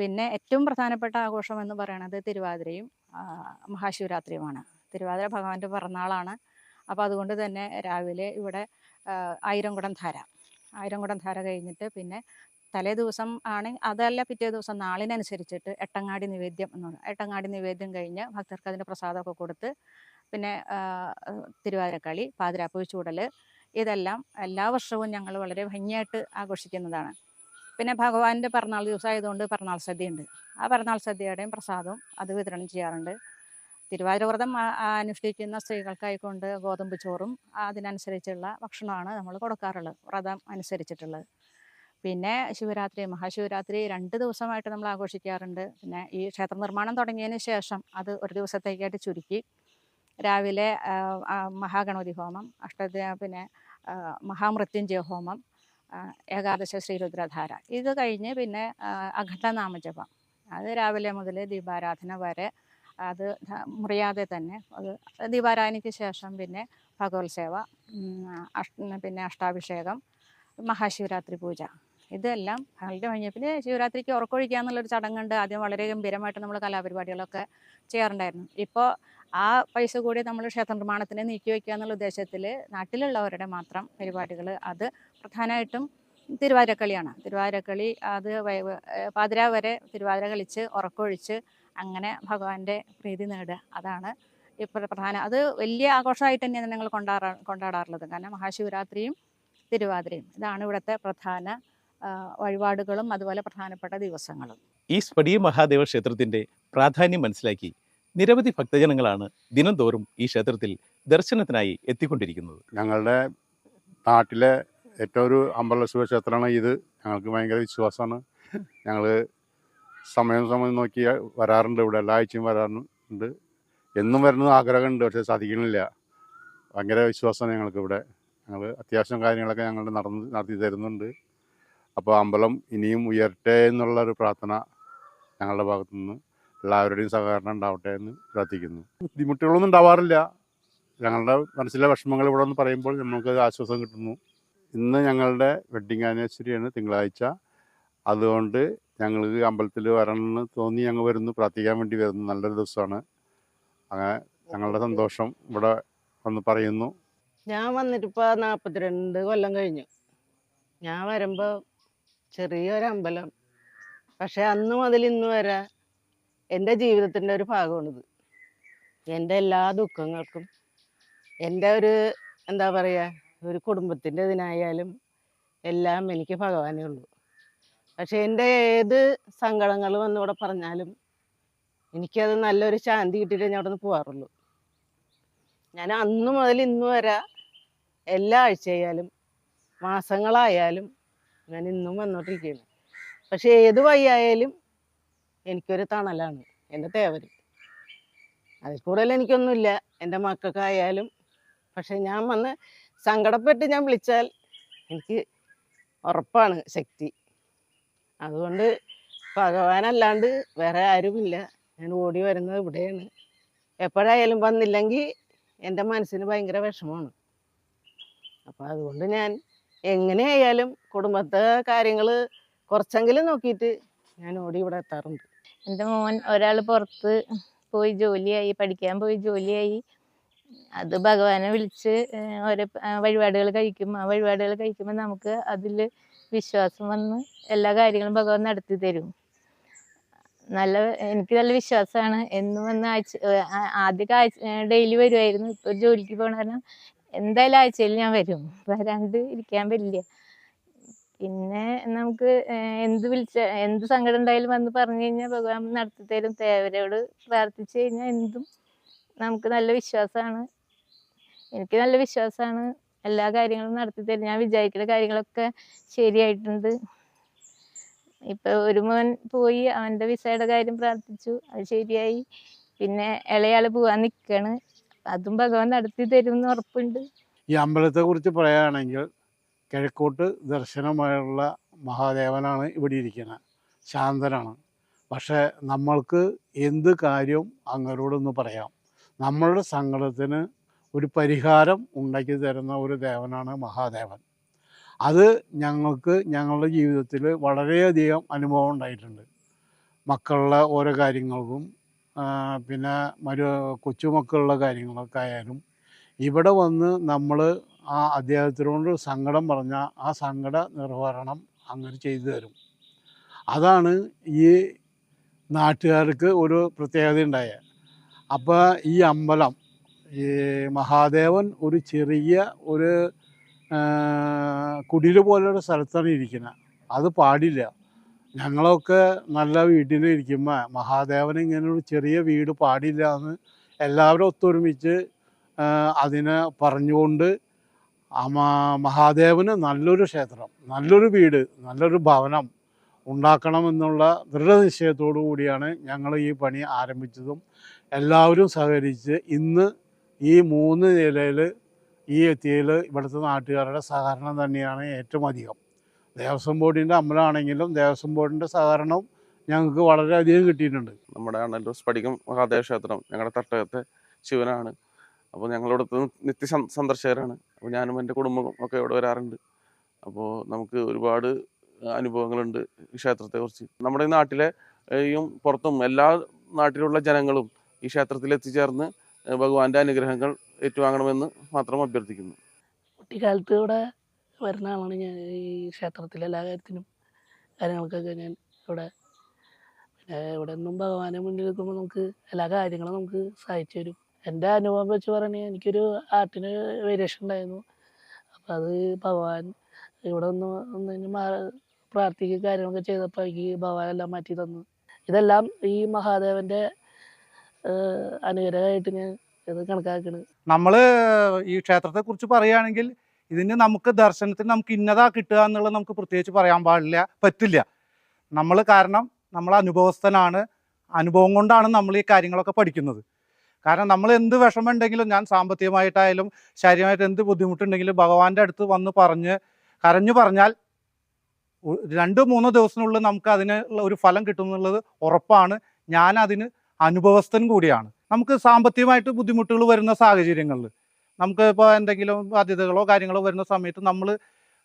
പിന്നെ ഏറ്റവും പ്രധാനപ്പെട്ട ആഘോഷം എന്ന് പറയുന്നത് തിരുവാതിരയും മഹാശിവരാത്രിയുമാണ്. തിരുവാതിര ഭഗവാന്റെ പിറന്നാളാണ്. അപ്പോൾ അതുകൊണ്ട് തന്നെ രാവിലെ ഇവിടെ ആയിരംകുടം ആയിരം കുടം ധാര. ആയിരംകുടം ധാര കഴിഞ്ഞിട്ട് പിന്നെ തലേ ദിവസം ആണ് അതല്ല പിറ്റേ ദിവസം നാളിനനുസരിച്ചിട്ട് എട്ടങ്ങാടി നിവേദ്യം എന്ന് പറയും എട്ടങ്ങാടി നിവേദ്യം കഴിഞ്ഞ് ഭക്തർക്ക് അതിന്റെ പ്രസാദമൊക്കെ കൊടുത്ത് പിന്നെ തിരുവാതിരക്കളി പാതിരാപ്പൂഴ് ചൂടൽ ഇതെല്ലാം എല്ലാ വർഷവും ഞങ്ങൾ വളരെ ഭംഗിയായിട്ട് ആഘോഷിക്കുന്നതാണ്. പിന്നെ ഭഗവാന്റെ പിറന്നാൾ ദിവസം ആയതുകൊണ്ട് പിറന്നാൾ സദ്യയുണ്ട്. ആ പിറന്നാൾ സദ്യയുടെയും പ്രസാദവും അത് വിതരണം ചെയ്യാറുണ്ട്. തിരുവാതിര വ്രതം ആ- ആ അനുഷ്ഠിക്കുന്ന സ്ത്രീകൾക്കായിക്കൊണ്ട് ഗോതമ്പ് ചോറും അതിനനുസരിച്ചുള്ള ഭക്ഷണമാണ് നമ്മൾ കൊടുക്കാറുള്ളത്. വ്രതം അനുസരിച്ചിട്ടുള്ളത്. പിന്നെ ശിവരാത്രി മഹാശിവരാത്രി രണ്ട് ദിവസമായിട്ട് നമ്മൾ ആഘോഷിക്കാറുണ്ട്. പിന്നെ ഈ ക്ഷേത്ര നിർമ്മാണം തുടങ്ങിയതിന് ശേഷം അത് ഒരു ദിവസത്തേക്കായിട്ട് ചുരുക്കി. രാവിലെ മഹാഗണപതി ഹോമം അഷ്ട പിന്നെ മഹാമൃത്യുഞ്ജയ ഹോമം ഏകാദശ ശ്രീരുദ്രധാര. ഇത് കഴിഞ്ഞ് പിന്നെ അഖണ്ഡനാമജപം അത് രാവിലെ മുതൽ ദീപാരാധന വരെ അത് മുറിയാതെ തന്നെ അത് ദീപാരാധനയ്ക്ക് ശേഷം പിന്നെ ഭഗവത് സേവ പിന്നെ അഷ്ടാഭിഷേകം മഹാശിവരാത്രി പൂജ. ഇതെല്ലാം ഹാളിൽ കഴിഞ്ഞ പിന്നെ ശിവരാത്രിക്ക് ഉറക്കൊഴിക്കുക എന്നുള്ളൊരു ചടങ്ങുണ്ട്. ആദ്യം വളരെ ഗംഭീരമായിട്ട് നമ്മൾ കലാപരിപാടികളൊക്കെ ചെയ്യാറുണ്ടായിരുന്നു. ഇപ്പോൾ ആ പൈസ കൂടി നമ്മൾ ക്ഷേത്ര നിർമ്മാണത്തിന് നീക്കി വയ്ക്കുക എന്നുള്ള ഉദ്ദേശത്തിൽ നാട്ടിലുള്ളവരുടെ മാത്രം പരിപാടികൾ അത് പ്രധാനമായിട്ടും തിരുവാതിരക്കളിയാണ്. തിരുവാതിരക്കളി അത് പാതിര വരെ തിരുവാതിര കളിച്ച് ഉറക്കൊഴിച്ച് അങ്ങനെ ഭഗവാന്റെ പ്രീതി നേടുക. അതാണ് ഇപ്പോൾ പ്രധാന. അത് വലിയ ആഘോഷമായിട്ട് തന്നെയാണ് ഞങ്ങൾ കൊണ്ടാടാ കൊണ്ടാടാറുള്ളത്. കാരണം മഹാശിവരാത്രിയും തിരുവാതിരയും ഇതാണ് ഇവിടുത്തെ പ്രധാന വഴിപാടുകളും അതുപോലെ പ്രധാനപ്പെട്ട ദിവസങ്ങളും. ഈ സ്ഫടിക മഹാദേവ ക്ഷേത്രത്തിന്റെ പ്രാധാന്യം മനസ്സിലാക്കി നിരവധി ഭക്തജനങ്ങളാണ് ദിനംതോറും ഈ ക്ഷേത്രത്തിൽ ദർശനത്തിനായി എത്തിക്കൊണ്ടിരിക്കുന്നത്. ഞങ്ങളുടെ നാട്ടിലെ ഏറ്റവും ഒരു അമ്പല ശിവക്ഷേത്രമാണ് ഇത്. ഞങ്ങൾക്ക് ഭയങ്കര വിശ്വാസമാണ്. ഞങ്ങൾ സമയം സമയം നോക്കി വരാറുണ്ട് ഇവിടെ എല്ലാ ആഴ്ചയും വരാറുണ്ട്. എന്നും വരുന്നത് ആഗ്രഹമുണ്ട് പക്ഷെ സാധിക്കണില്ല. ഭയങ്കര വിശ്വാസമാണ് ഞങ്ങൾക്ക് ഇവിടെ. ഞങ്ങൾ അത്യാവശ്യം കാര്യങ്ങളൊക്കെ ഞങ്ങൾ നടന്ന് നടത്തി തരുന്നുണ്ട്. അപ്പോൾ അമ്പലം ഇനിയും ഉയരട്ടെ എന്നുള്ള ഒരു പ്രാർത്ഥന ഞങ്ങളുടെ ഭാഗത്തു നിന്ന് എല്ലാവരുടെയും സഹകരണം ഉണ്ടാവട്ടെ എന്ന് പ്രാർത്ഥിക്കുന്നു. ബുദ്ധിമുട്ടുകളൊന്നും ഉണ്ടാവാറില്ല. ഞങ്ങളുടെ മനസ്സിലെ വിഷമങ്ങൾ ഇവിടെ ഒന്ന് പറയുമ്പോൾ നമുക്ക് ആശ്വാസം കിട്ടുന്നു. ഇന്ന് ഞങ്ങളുടെ വെഡ്ഡിങ് ആനിവേഴ്സറിയാണ് തിങ്കളാഴ്ച. അതുകൊണ്ട് ഞങ്ങൾക്ക് അമ്പലത്തിൽ വരണമെന്ന് തോന്നി ഞങ്ങൾ വരുന്നു. പ്രാർത്ഥിക്കാൻ വേണ്ടി വരുന്നു. നല്ലൊരു ദിവസമാണ്. അങ്ങനെ ഞങ്ങളുടെ സന്തോഷം ഇവിടെ വന്ന് പറയുന്നു. ഞാൻ വന്നിട്ടിപ്പോ നാൽപ്പത്തിരണ്ട് കൊല്ലം കഴിഞ്ഞു. ഞാൻ വരുമ്പോൾ ചെറിയൊരു അമ്പലം. പക്ഷെ അന്ന് മുതൽ ഇന്ന് വരെ എന്റെ ജീവിതത്തിന്റെ ഒരു ഭാഗമാണിത്. എന്റെ എല്ലാ ദുഃഖങ്ങൾക്കും എന്റെ ഒരു എന്താ പറയുക ഒരു കുടുംബത്തിന്റെ ഇതിനായാലും എല്ലാം എനിക്ക് ഭഗവാനേ ഉള്ളൂ. പക്ഷെ എന്റെ ഏത് സങ്കടങ്ങൾ വന്നിവിടെ പറഞ്ഞാലും എനിക്കത് നല്ലൊരു ശാന്തി കിട്ടിയിട്ട് ഞാൻ അവിടെ നിന്ന് പോകാറുള്ളൂ ഞാൻ അന്നു മുതൽ ഇന്ന് വരെ എല്ലാ ആഴ്ചയായാലും മാസങ്ങളായാലും ഞാൻ ഇന്നും വന്നോട്ടിരിക്കുകയാണ് പക്ഷെ ഏത് വയ്യായാലും എനിക്കൊരു തണലാണ് എന്റെ തേവര്. അതിൽ കൂടുതൽ എനിക്കൊന്നുമില്ല എന്റെ മക്കൾക്കായാലും. പക്ഷെ ഞാൻ വന്ന് സങ്കടപ്പെട്ട് ഞാൻ വിളിച്ചാൽ എനിക്ക് ഉറപ്പാണ് ശക്തി. അതുകൊണ്ട് ഭഗവാനല്ലാണ്ട് വേറെ ആരുമില്ല. ഞാൻ ഓടി വരുന്നത് ഇവിടെയാണ്. എപ്പോഴായാലും വന്നില്ലെങ്കിൽ എന്റെ മനസ്സിന് ഭയങ്കര വിഷമമാണ്. അപ്പോൾ അതുകൊണ്ട് ഞാൻ എങ്ങനെയായാലും കുടുംബത്തെ കാര്യങ്ങൾ കുറച്ചെങ്കിലും നോക്കിയിട്ട് ഞാൻ ഓടി ഇവിടെ എത്താറുണ്ട്. എന്റെ മോൻ ഒരാൾ പുറത്ത് പോയി ജോലിയായി പഠിക്കാൻ പോയി ജോലിയായി. അത് ഭഗവാനെ വിളിച്ച് ഓരോ വഴിപാടുകൾ കഴിക്കും. ആ വഴിപാടുകൾ കഴിക്കുമ്പോൾ നമുക്ക് അതിൽ വിശ്വാസം വന്ന് എല്ലാ കാര്യങ്ങളും ഭഗവാൻ നടത്തി തരും. നല്ല എനിക്ക് നല്ല വിശ്വാസമാണ്. എന്നും വന്ന് ആഴ്ച ആദ്യമൊക്കെ ആഴ്ച ഡെയിലി വരുമായിരുന്നു ഇപ്പോൾ ജോലിക്ക് പോകണ കാരണം എന്തായാലും ആഴ്ചയിൽ ഞാൻ വരും. വരാണ്ട് ഇരിക്കാൻ പറ്റില്ല. പിന്നെ നമുക്ക് എന്ത് വിളിച്ച എന്ത് സങ്കടം ഉണ്ടായാലും വന്ന് പറഞ്ഞു കഴിഞ്ഞാൽ ഭഗവാൻ നടത്തി തരും. തേവരോട് പ്രാർത്ഥിച്ചു കഴിഞ്ഞാൽ എന്തും നമുക്ക് നല്ല വിശ്വാസമാണ്. എനിക്ക് നല്ല വിശ്വാസമാണ്. എല്ലാ കാര്യങ്ങളും നടത്തി തരും. ഞാൻ വിചാരിക്കുന്ന കാര്യങ്ങളൊക്കെ ശരിയായിട്ടുണ്ട്. ഇപ്പൊ ഒരു മോൻ പോയി അവന്റെ വിസയുടെ കാര്യം പ്രാർത്ഥിച്ചു. അത് ശരിയായി. പിന്നെ ഇളയാൾ പോവാൻ നിക്കാണ്. അതും ഭഗവാൻ നടത്തി തരും എന്ന് ഉറപ്പുണ്ട്. ഈ അമ്പലത്തെ കുറിച്ച് പറയുകയാണെങ്കിൽ കിഴക്കോട്ട് ദർശനമായുള്ള മഹാദേവനാണ് ഇവിടെ ഇരിക്കുന്നത് ശാന്തനാണ്. പക്ഷേ നമ്മൾക്ക് എന്ത് കാര്യവും അങ്ങരോടൊന്ന് പറയാം. നമ്മളുടെ സങ്കടത്തിന് ഒരു പരിഹാരം ഉണ്ടാക്കി തരുന്ന ഒരു ദേവനാണ് മഹാദേവൻ. അത് ഞങ്ങൾക്ക് ഞങ്ങളുടെ ജീവിതത്തിൽ വളരെയധികം അനുഭവം ഉണ്ടായിട്ടുണ്ട്. മക്കളുടെ ഓരോ കാര്യങ്ങൾക്കും പിന്നെ മരു കൊച്ചുമക്കളുടെ കാര്യങ്ങളൊക്കെ ആയാലും ഇവിടെ വന്ന് നമ്മൾ ആ അദ്ദേഹത്തിനോട് സങ്കടം പറഞ്ഞാൽ ആ സങ്കട നിർവഹണം അങ്ങനെ ചെയ്തു തരും. അതാണ് ഈ നാട്ടുകാർക്ക് ഒരു പ്രത്യേകത ഉണ്ടായ അപ്പോൾ ഈ അമ്പലം ഈ മഹാദേവൻ ഒരു ചെറിയ ഒരു ആ, കുടിൽ പോലൊരു സ്ഥലത്താണ് ഇരിക്കുന്നത് അത് പാടില്ല. ഞങ്ങളൊക്കെ നല്ല വീട്ടിൽ ഇരിക്കുമ്പോൾ മഹാദേവൻ ഇങ്ങനെ ഒരു ചെറിയ വീട് പാടില്ല എന്ന് എല്ലാവരും ഒത്തൊരുമിച്ച് അതിനെ പറഞ്ഞുകൊണ്ട് മഹാദേവന് നല്ലൊരു ക്ഷേത്രം നല്ലൊരു വീട് നല്ലൊരു ഭവനം ഉണ്ടാക്കണമെന്നുള്ള ദൃഢനിശ്ചയത്തോടു കൂടിയാണ് ഞങ്ങൾ ഈ പണി ആരംഭിച്ചതും എല്ലാവരും സഹകരിച്ച് ഇന്ന് ഈ മൂന്ന് നിലയിൽ ഈ എത്തിയിൽ ഇവിടുത്തെ നാട്ടുകാരുടെ സഹകരണം തന്നെയാണ് ഏറ്റവും അധികം. ദേവസ്വം ബോർഡിന്റെ അമ്പലമാണെങ്കിലും ദേവസ്വം ബോർഡിന്റെ സഹകരണവും ഞങ്ങൾക്ക് വളരെയധികം കിട്ടിയിട്ടുണ്ട്. നമ്മുടെ അണ്ണല്ലൂർ സ്പടികം മഹാദേവ ക്ഷേത്രം ഞങ്ങളുടെ തട്ടകത്തെ ശിവനാണ്. അപ്പോൾ ഞങ്ങളിവിടുത്തെ നിത്യ സന്ദർശകരാണ്. അപ്പോൾ ഞാനും എന്റെ കുടുംബവും ഒക്കെ ഇവിടെ വരാറുണ്ട്. അപ്പോൾ നമുക്ക് ഒരുപാട് അനുഭവങ്ങളുണ്ട് ഈ ക്ഷേത്രത്തെക്കുറിച്ച്. നമ്മുടെ ഈ നാട്ടിലെ യും പുറത്തും എല്ലാ നാട്ടിലുള്ള ജനങ്ങളും ഈ ക്ഷേത്രത്തിൽ എത്തിച്ചേർന്ന് ഭഗവാന്റെ അനുഗ്രഹങ്ങൾ ഏറ്റുവാങ്ങണമെന്ന് മാത്രം അഭ്യർത്ഥിക്കുന്നു. കുട്ടിക്കാലത്ത് ഇവിടെ വരുന്ന ആളാണ് ഞാൻ ഈ ക്ഷേത്രത്തിലെ എല്ലാ കാര്യത്തിനും കാര്യങ്ങൾക്കൊക്കെ ഞാൻ ഇവിടെ ഇവിടെ നിന്നും ഭഗവാനെ മുന്നിൽ നിൽക്കുമ്പോൾ നമുക്ക് എല്ലാ കാര്യങ്ങളും നമുക്ക് സഹായിച്ചു തരും. എന്റെ അനുഭവം വെച്ച് പറയണേ എനിക്കൊരു ആർട്ടിന് വേരിയേഷൻ ഉണ്ടായിരുന്നു. അപ്പോൾ അത് ഭഗവാൻ ഇവിടെ ഒന്ന് ഒന്ന് പ്രാർത്ഥിക്കുകയും പ്രാർത്ഥിക്കുക കാര്യങ്ങളൊക്കെ ചെയ്തപ്പോൾ എനിക്ക് ഭഗവാൻ എല്ലാം മാറ്റി തന്നു. ഇതെല്ലാം ഈ മഹാദേവന്റെ അനുഗ്രഹമായിട്ട് ഞാൻ ഇത് കണക്കാക്കുന്നത് നമ്മൾ ഈ ക്ഷേത്രത്തെ കുറിച്ച് പറയുകയാണെങ്കിൽ ഇതിന് നമുക്ക് ദർശനത്തിന് നമുക്ക് ഇന്നതാ കിട്ടുക എന്നുള്ളത് നമുക്ക് പ്രത്യേകിച്ച് പറയാൻ പാടില്ല പറ്റില്ല. നമ്മൾ കാരണം നമ്മൾ അനുഭവസ്ഥനാണ് അനുഭവം കൊണ്ടാണ് നമ്മൾ ഈ കാര്യങ്ങളൊക്കെ പഠിക്കുന്നത്. കാരണം നമ്മൾ എന്ത് വിഷമം ഉണ്ടെങ്കിലും ഞാൻ സാമ്പത്തികമായിട്ടായാലും ശാരീരികമായിട്ട് എന്ത് ബുദ്ധിമുട്ടുണ്ടെങ്കിലും ഭഗവാന്റെ അടുത്ത് വന്ന് പറഞ്ഞ് കരഞ്ഞു പറഞ്ഞാൽ രണ്ട് മൂന്നോ ദിവസത്തിനുള്ളിൽ നമുക്ക് അതിനുള്ള ഒരു ഫലം കിട്ടുമെന്നുള്ളത് ഉറപ്പാണ്. ഞാൻ അതിന് അനുഭവസ്ഥൻ കൂടിയാണ്. നമുക്ക് സാമ്പത്തികമായിട്ട് ബുദ്ധിമുട്ടുകൾ വരുന്ന സാഹചര്യങ്ങളിൽ നമുക്ക് ഇപ്പോൾ എന്തെങ്കിലും ബാധ്യതകളോ കാര്യങ്ങളോ വരുന്ന സമയത്ത് നമ്മൾ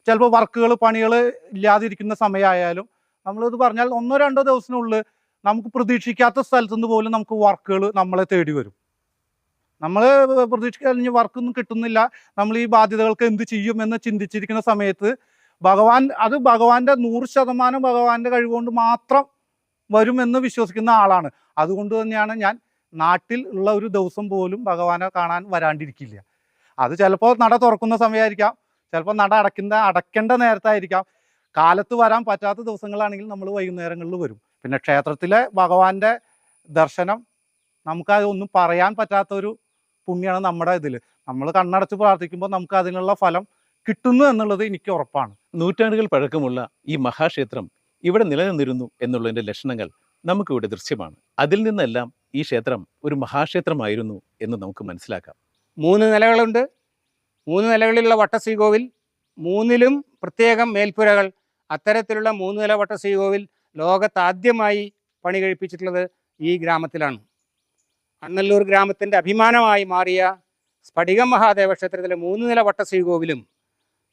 ചിലപ്പോൾ വർക്കുകൾ പണികൾ ഇല്ലാതിരിക്കുന്ന സമയമായാലും നമ്മളിത് പറഞ്ഞാൽ ഒന്നോ രണ്ടോ ദിവസത്തിനുള്ളിൽ നമുക്ക് പ്രതീക്ഷിക്കാത്ത സ്ഥലത്തു നിന്ന് പോലും നമുക്ക് വർക്കുകൾ നമ്മളെ തേടി വരും. നമ്മൾ പ്രതീക്ഷിക്കാൻ വർക്കൊന്നും കിട്ടുന്നില്ല നമ്മൾ ഈ ബാധ്യതകൾക്ക് എന്ത് ചെയ്യും എന്ന് ചിന്തിച്ചിരിക്കുന്ന സമയത്ത് ഭഗവാൻ അത് ഭഗവാന്റെ നൂറ് ശതമാനം ഭഗവാന്റെ കഴിവുകൊണ്ട് മാത്രം വരുമെന്ന് വിശ്വസിക്കുന്ന ആളാണ്. അതുകൊണ്ട് തന്നെയാണ് ഞാൻ നാട്ടിൽ ഉള്ള ഒരു ദിവസം പോലും ഭഗവാനെ കാണാൻ വരാണ്ടിരിക്കില്ല. അത് ചിലപ്പോൾ നട തുറക്കുന്ന സമയമായിരിക്കാം. ചിലപ്പോൾ നട അടയ്ക്കുന്ന അടയ്ക്കേണ്ട നേരത്തായിരിക്കാം. കാലത്ത് വരാൻ പറ്റാത്ത ദിവസങ്ങളാണെങ്കിൽ നമ്മൾ വൈകുന്നേരങ്ങളിൽ വരും. പിന്നെ ക്ഷേത്രത്തിലെ ഭഗവാന്റെ ദർശനം നമുക്കത് ഒന്നും പറയാൻ പറ്റാത്തൊരു പുണ്യമാണ് നമ്മുടെ ഇതിൽ. നമ്മൾ കണ്ണടച്ച് പ്രാർത്ഥിക്കുമ്പോൾ നമുക്ക് അതിനുള്ള ഫലം കിട്ടുന്നു എന്നുള്ളത് എനിക്ക് ഉറപ്പാണ്. നൂറ്റാണ്ടുകൾ പഴക്കമുള്ള ഈ മഹാക്ഷേത്രം ഇവിടെ നിലനിന്നിരുന്നു എന്നുള്ളതിന്റെ ലക്ഷണങ്ങൾ നമുക്കിവിടെ ദൃശ്യമാണ്. അതിൽ നിന്നെല്ലാം ഈ ക്ഷേത്രം ഒരു മഹാക്ഷേത്രമായിരുന്നു എന്ന് നമുക്ക് മനസ്സിലാക്കാം. മൂന്ന് നിലകളുണ്ട്. മൂന്ന് നിലകളിലുള്ള വട്ടശ്രീകോവിൽ മൂന്നിലും പ്രത്യേകം മേൽപ്പുരകൾ. അത്തരത്തിലുള്ള മൂന്ന് നില വട്ടശ്രീകോവിൽ ലോകത്താദ്യമായി പണി കഴിപ്പിച്ചിട്ടുള്ളത് ഈ ഗ്രാമത്തിലാണ്. അണ്ണല്ലൂർ ഗ്രാമത്തിന്റെ അഭിമാനമായി മാറിയ സ്ഫടിക മഹാദേവ ക്ഷേത്രത്തിലെ മൂന്ന് നില വട്ടശ്രീകോവിലും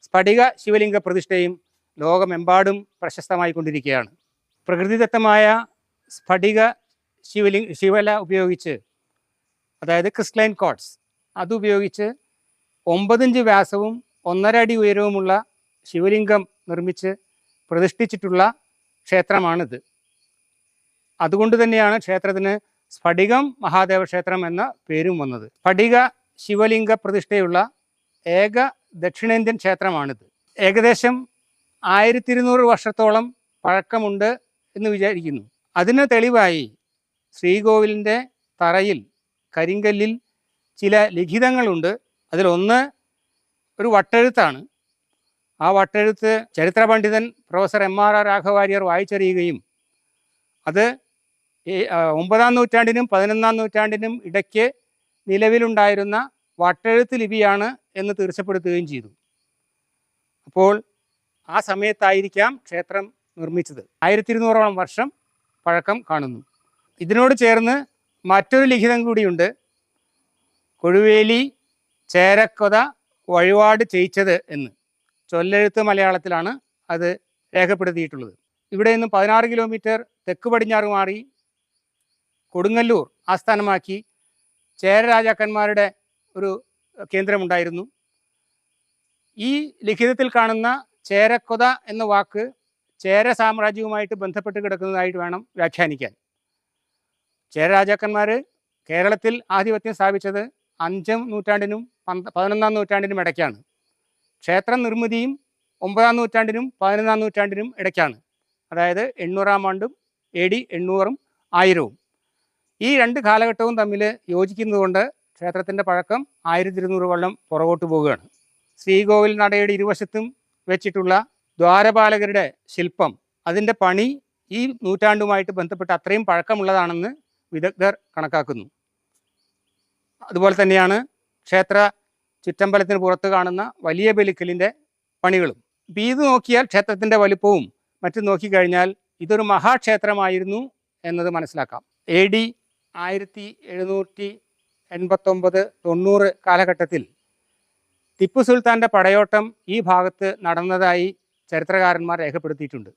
സ്ഫടിക ശിവലിംഗ പ്രതിഷ്ഠയും ലോകമെമ്പാടും പ്രശസ്തമായി കൊണ്ടിരിക്കുകയാണ് പ്രകൃതിദത്തമായ സ്ഫടിക ശിവലിംഗ് ശിവല ഉപയോഗിച്ച് അതായത് ക്രിസ്റ്റലൈൻ കോട്ട്സ് അതുപയോഗിച്ച് ഒമ്പതിഞ്ച് വ്യാസവും ഒന്നര അടി ഉയരവുമുള്ള ശിവലിംഗം നിർമ്മിച്ച് പ്രതിഷ്ഠിച്ചിട്ടുള്ള ക്ഷേത്രമാണിത്. അതുകൊണ്ട് തന്നെയാണ് ക്ഷേത്രത്തിന് സ്ഫടികം മഹാദേവ ക്ഷേത്രം എന്ന പേരും വന്നത്. സ്ഫടിക ശിവലിംഗ പ്രതിഷ്ഠയുള്ള ഏക ദക്ഷിണേന്ത്യൻ ക്ഷേത്രമാണിത്. ഏകദേശം ആയിരത്തി ഇരുന്നൂറ് വർഷത്തോളം പഴക്കമുണ്ട് എന്ന് വിചാരിക്കുന്നു. അതിന് തെളിവായി ശ്രീകോവിലിന്റെ തറയിൽ കരിങ്കല്ലിൽ ചില ലിഖിതങ്ങളുണ്ട്. അതിലൊന്ന് ഒരു വട്ടെഴുത്താണ്. ആ വട്ടെഴുത്ത് ചരിത്ര പണ്ഡിതൻ പ്രൊഫസർ എം ആർ ആർ രാഘവാര്യർ വായിച്ചറിയുകയും അത് ഒമ്പതാം നൂറ്റാണ്ടിനും പതിനൊന്നാം നൂറ്റാണ്ടിനും ഇടയ്ക്ക് നിലവിലുണ്ടായിരുന്ന വട്ടെഴുത്ത് ലിപിയാണ് എന്ന് തീർച്ചപ്പെടുത്തുകയും ചെയ്തു. അപ്പോൾ ആ സമയത്തായിരിക്കാം ക്ഷേത്രം നിർമ്മിച്ചത്. ആയിരത്തി ഇരുന്നൂറോളം വർഷം പഴക്കം കാണുന്നു. ഇതിനോട് ചേർന്ന് മറ്റൊരു ലിഖിതം കൂടിയുണ്ട്. കൊഴുവേലി ചേരക്കൊത വഴിപാട് ചെയ്യിച്ചത് എന്ന്. ചൊല്ലെഴുത്ത് മലയാളത്തിലാണ് അത് രേഖപ്പെടുത്തിയിട്ടുള്ളത്. ഇവിടെ നിന്നും പതിനാറ് കിലോമീറ്റർ തെക്ക് പടിഞ്ഞാറ് മാറി കൊടുങ്ങല്ലൂർ ആസ്ഥാനമാക്കി ചേര രാജാക്കന്മാരുടെ ഒരു കേന്ദ്രമുണ്ടായിരുന്നു. ഈ ലിഖിതത്തിൽ കാണുന്ന ചേരക്കൊത എന്ന വാക്ക് ചേര സാമ്രാജ്യവുമായിട്ട് ബന്ധപ്പെട്ട് കിടക്കുന്നതായിട്ട് വേണം വ്യാഖ്യാനിക്കാൻ. ചേര രാജാക്കന്മാർ കേരളത്തിൽ ആധിപത്യം സ്ഥാപിച്ചത് അഞ്ചാം നൂറ്റാണ്ടിനും പന്ത പതിനൊന്നാം നൂറ്റാണ്ടിനും ഇടയ്ക്കാണ്. ക്ഷേത്ര നിർമ്മിതിയും ഒമ്പതാം നൂറ്റാണ്ടിനും പതിനൊന്നാം നൂറ്റാണ്ടിനും ഇടയ്ക്കാണ്. അതായത് എണ്ണൂറാം ആണ്ടും എ ഡി എണ്ണൂറും ആയിരവും. ഈ രണ്ട് കാലഘട്ടവും തമ്മിൽ യോജിക്കുന്നതുകൊണ്ട് ക്ഷേത്രത്തിന്റെ പഴക്കം ആയിരത്തി ഇരുന്നൂറ് കൊല്ലം പുറകോട്ട് പോവുകയാണ്. ശ്രീകോവിൽ നടയുടെ ഇരുവശത്തും വെച്ചിട്ടുള്ള ദ്വാരപാലകരുടെ ശില്പം അതിന്റെ പണി ഈ നൂറ്റാണ്ടുമായിട്ട് ബന്ധപ്പെട്ട് അത്രയും പഴക്കമുള്ളതാണെന്ന് വിദഗ്ധർ കണക്കാക്കുന്നു. അതുപോലെ തന്നെയാണ് ക്ഷേത്ര ചുറ്റമ്പലത്തിന് പുറത്ത് കാണുന്ന വലിയ ബലിക്കലിന്റെ പണികളും. ഇപ്പം ഇത് നോക്കിയാൽ ക്ഷേത്രത്തിന്റെ വലുപ്പവും മറ്റും നോക്കിക്കഴിഞ്ഞാൽ ഇതൊരു മഹാക്ഷേത്രമായിരുന്നു എന്നത് മനസ്സിലാക്കാം. എ ഡി ആയിരത്തി എഴുന്നൂറ്റി എൺപത്തൊമ്പത് തൊണ്ണൂറ് കാലഘട്ടത്തിൽ ടിപ്പു സുൽത്താന്റെ പടയോട്ടം ഈ ഭാഗത്ത് നടന്നതായി ചരിത്രകാരന്മാർ രേഖപ്പെടുത്തിയിട്ടുണ്ട്.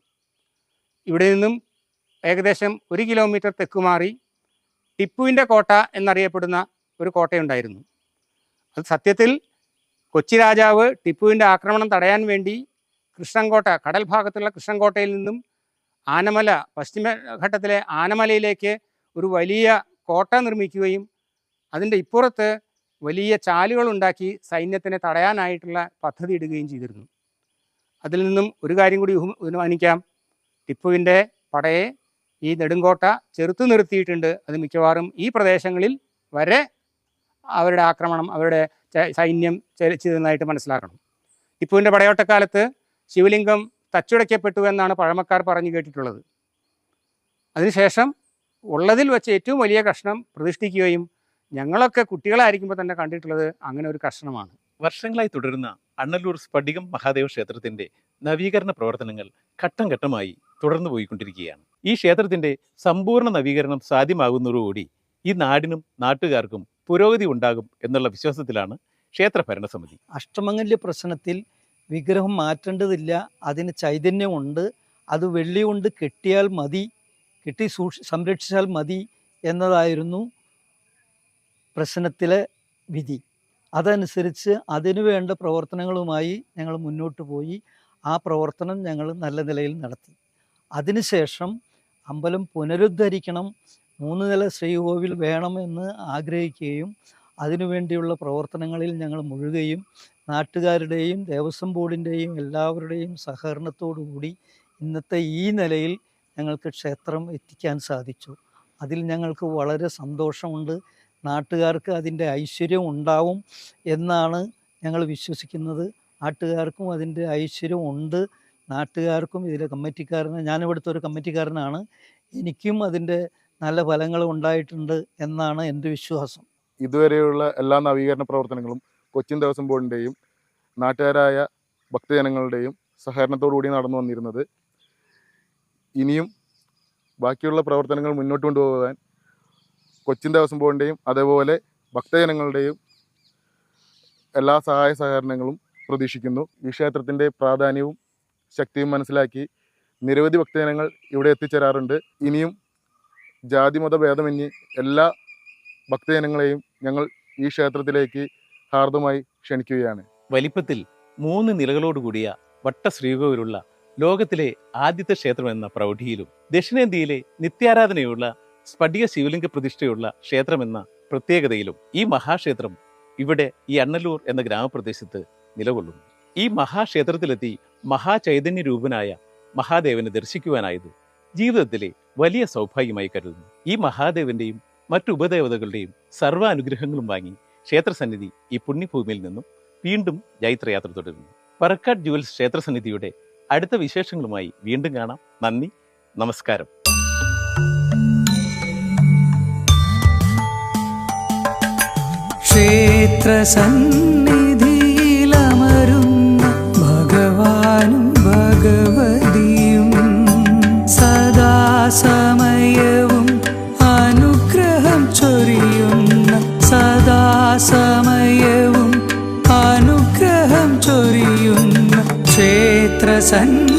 ഇവിടെ നിന്നും ഏകദേശം ഒരു കിലോമീറ്റർ തെക്കുമാറി ടിപ്പുവിന്റെ കോട്ട എന്നറിയപ്പെടുന്ന ഒരു കോട്ടയുണ്ടായിരുന്നു. അത് സത്യത്തിൽ കൊച്ചി രാജാവ് ടിപ്പുവിന്റെ ആക്രമണം തടയാൻ വേണ്ടി കൃഷ്ണൻകോട്ട കടൽ ഭാഗത്തുള്ള കൃഷ്ണൻകോട്ടയിൽ നിന്നും ആനമല പശ്ചിമഘട്ടത്തിലെ ആനമലയിലേക്ക് ഒരു വലിയ കോട്ട നിർമ്മിക്കുകയും അതിന്റെ ഇപ്പുറത്ത് വലിയ ചാലുകൾ ഉണ്ടാക്കി സൈന്യത്തിനെ തടയാനായിട്ടുള്ള പദ്ധതി ഇടുകയും ചെയ്തിരുന്നു. അതിൽ നിന്നും ഒരു കാര്യം കൂടി അനുമാനിക്കാം ടിപ്പുവിന്റെ പടയെ ഈ നെടുങ്കോട്ട ചെറുത്തു നിർത്തിയിട്ടുണ്ട്. അത് മിക്കവാറും ഈ പ്രദേശങ്ങളിൽ വരെ അവരുടെ ആക്രമണം അവരുടെ സൈന്യം ചലിച്ചിരുന്നതായിട്ട് മനസ്സിലാക്കണം. ടിപ്പുവിന്റെ പടയോട്ടക്കാലത്ത് ശിവലിംഗം തച്ചുടയ്ക്കപ്പെട്ടു എന്നാണ് പഴമക്കാർ പറഞ്ഞു കേട്ടിട്ടുള്ളത്. അതിനുശേഷം ഉള്ളതിൽ വെച്ച് ഏറ്റവും വലിയ കഷ്ണം പ്രതിഷ്ഠിക്കുകയും ഞങ്ങളൊക്കെ കുട്ടികളായിരിക്കുമ്പോൾ തന്നെ കണ്ടിട്ടുള്ളത് അങ്ങനെ ഒരു കഷ്ണമാണ്. വർഷങ്ങളായി തുടരുന്ന അണ്ണല്ലൂർ സ്ഫടികം മഹാദേവ ക്ഷേത്രത്തിന്റെ നവീകരണ പ്രവർത്തനങ്ങൾ ഘട്ടം ഘട്ടമായി തുടർന്നു പോയിക്കൊണ്ടിരിക്കുകയാണ്. ഈ ക്ഷേത്രത്തിന്റെ സമ്പൂർണ നവീകരണം സാധ്യമാകുന്നതോടുകൂടി ഈ നാടിനും നാട്ടുകാർക്കും പുരോഗതി ഉണ്ടാകും എന്നുള്ള വിശ്വാസത്തിലാണ് ക്ഷേത്ര ഭരണസമിതി. അഷ്ടമംഗല്യ പ്രശ്നത്തിൽ വിഗ്രഹം മാറ്റേണ്ടതില്ല അതിന് ചൈതന്യമുണ്ട് അത് വെള്ളി കൊണ്ട് കെട്ടിയാൽ മതി കെട്ടി സൂക്ഷി സംരക്ഷിച്ചാൽ മതി എന്നതായിരുന്നു പ്രശ്നത്തിലെ വിധി. അതനുസരിച്ച് അതിനുവേണ്ട പ്രവർത്തനങ്ങളുമായി ഞങ്ങൾ മുന്നോട്ട് പോയി. ആ പ്രവർത്തനം ഞങ്ങൾ നല്ല നിലയിൽ നടത്തി. അതിനുശേഷം അമ്പലം പുനരുദ്ധരിക്കണം. മൂന്ന് നില ശ്രീകോവിൽ വേണമെന്ന് ആഗ്രഹിക്കുകയും അതിനുവേണ്ടിയുള്ള പ്രവർത്തനങ്ങളിൽ ഞങ്ങൾ മുഴുകുകയും നാട്ടുകാരുടെയും ദേവസ്വം ബോർഡിന്റെയും എല്ലാവരുടെയും സഹകരണത്തോടുകൂടി ഇന്നത്തെ ഈ നിലയിൽ ഞങ്ങൾക്ക് ക്ഷേത്രം എത്തിക്കാൻ സാധിച്ചു. അതിൽ ഞങ്ങൾക്ക് വളരെ സന്തോഷമുണ്ട്. നാട്ടുകാർക്ക് അതിന്റെ ഐശ്വര്യം ഉണ്ടാവും എന്നാണ് ഞങ്ങൾ വിശ്വസിക്കുന്നത്. നാട്ടുകാർക്കും അതിന്റെ ഐശ്വര്യം ഉണ്ട്. നാട്ടുകാർക്കും ഇതിലെ കമ്മിറ്റിക്കാരന് ഞാനിവിടുത്തെ ഒരു കമ്മിറ്റിക്കാരനാണ്. എനിക്കും അതിന്റെ നല്ല ഫലങ്ങൾ ഉണ്ടായിട്ടുണ്ട് എന്നാണ് എന്റെ വിശ്വാസം. ഇതുവരെയുള്ള എല്ലാ നവീകരണ പ്രവർത്തനങ്ങളും കൊച്ചിൻ ദേവസ്വം ബോർഡിന്റെയും നാട്ടുകാരായ ഭക്തജനങ്ങളുടെയും സഹകരണത്തോടുകൂടി നടന്നു വന്നിരുന്നത്. ഇനിയും ബാക്കിയുള്ള പ്രവർത്തനങ്ങൾ മുന്നോട്ട് കൊണ്ടുപോകാൻ കൊച്ചിൻ ദേവസ്വം അതേപോലെ ഭക്തജനങ്ങളുടെയും എല്ലാ സഹായ സഹകരണങ്ങളും പ്രതീക്ഷിക്കുന്നു. ഈ ക്ഷേത്രത്തിന്റെ പ്രാധാന്യവും ശക്തിയും മനസ്സിലാക്കി നിരവധി ഭക്തജനങ്ങൾ ഇവിടെ എത്തിച്ചേരാറുണ്ട്. ഇനിയും ജാതി മത ഭേദമന്യേ എല്ലാ ഭക്തജനങ്ങളെയും ഞങ്ങൾ ഈ ക്ഷേത്രത്തിലേക്ക് ഹാർദമായി ക്ഷണിക്കുകയാണ്. വലിപ്പത്തിൽ മൂന്ന് നിലകളോടുകൂടിയ വട്ട ശ്രീകോവിലുള്ള ലോകത്തിലെ ആദ്യത്തെ ക്ഷേത്രം എന്ന പ്രൗഢിയിലും ദക്ഷിണേന്ത്യയിലെ നിത്യാരാധനയുള്ള സ്ഫടിക ശിവലിംഗ പ്രതിഷ്ഠയുള്ള ക്ഷേത്രമെന്ന പ്രത്യേകതയിലും ഈ മഹാക്ഷേത്രം ഇവിടെ ഈ അണ്ണല്ലൂർ എന്ന ഗ്രാമപ്രദേശത്ത് നിലകൊള്ളുന്നു. ഈ മഹാക്ഷേത്രത്തിലെത്തി മഹാചൈതന്യ രൂപനായ മഹാദേവനെ ദർശിക്കുവാനായത് ജീവിതത്തിലെ വലിയ സൗഭാഗ്യമായി കരുതുന്നു. ഈ മഹാദേവന്റെയും മറ്റു ഉപദേവതകളുടെയും സർവാനുഗ്രഹങ്ങളും വാങ്ങി ക്ഷേത്രസന്നിധി ഈ പുണ്യഭൂമിയിൽ നിന്നും വീണ്ടും ജൈത്രയാത്ര തുടരുന്നു. പറക്കാട് ജുവൽസ് ക്ഷേത്രസന്നിധിയുടെ അടുത്ത വിശേഷങ്ങളുമായി വീണ്ടും കാണാം. നന്ദി. നമസ്കാരം. ക്ഷേത്രസന്നിധിയിലമരുന്ന ഭഗവാനും ഭഗവതിയും സദാസമയവും അനുഗ്രഹം ചൊരിയുന്ന സദാസമയവും അനുഗ്രഹം ചൊരിയുന്ന ക്ഷേത്രസന്നിധി